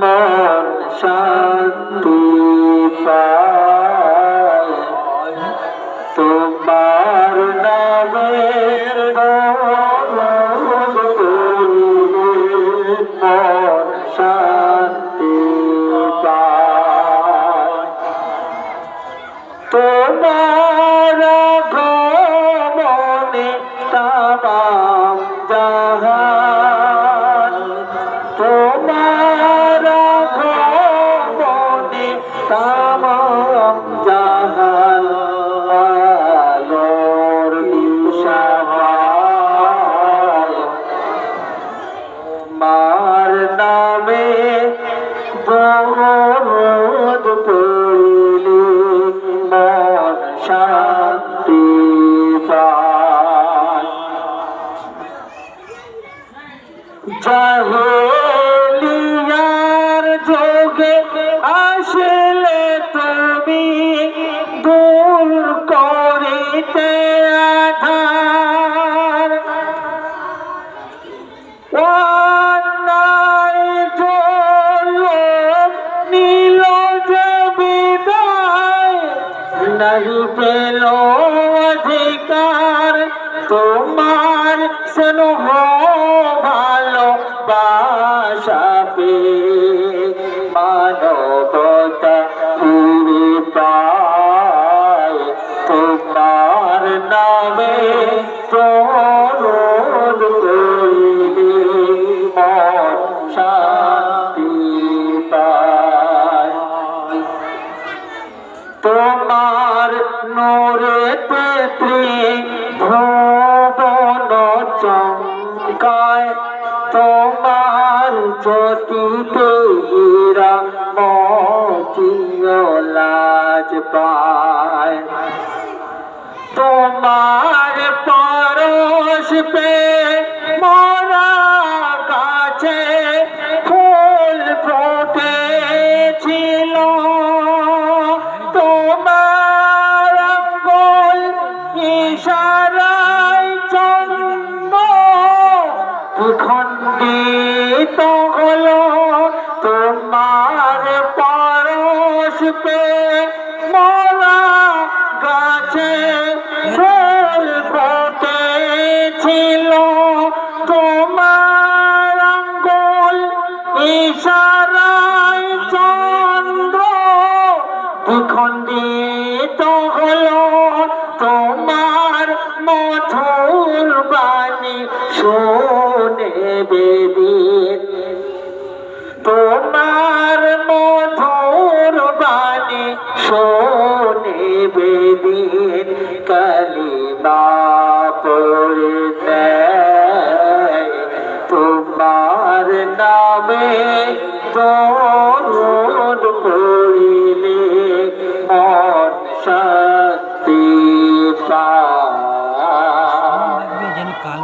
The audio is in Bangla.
মন শান্তি পায় তোমার নামের মন শান্তি পায় তোমার গমনে মার নামে দরদ পড়িলে মন শান্তি পায়। নাহি পেল অধিকার তোমার স্নেহ ভালো বাসাপে মানবতা ফিরে তোমার নামে তোমার নোরে পেত্রী ভুবন চমকায় তোমার জ্যোতিতে হীরা মতিও লাজ পায়। তোমার পরশ পে খণ্ডিত হলো তোমার পরশ পে মোরা গাছে ফুল ফুটেছিল। তোমার আঙ্গুল ইশারায় চন্দ্র খণ্ডিত হলো। তোমার মধুর দিদির তোমার মধুর বাণী শোনে বেদিন কালিমা পড়ে তোমার নামে তোর করিলে মন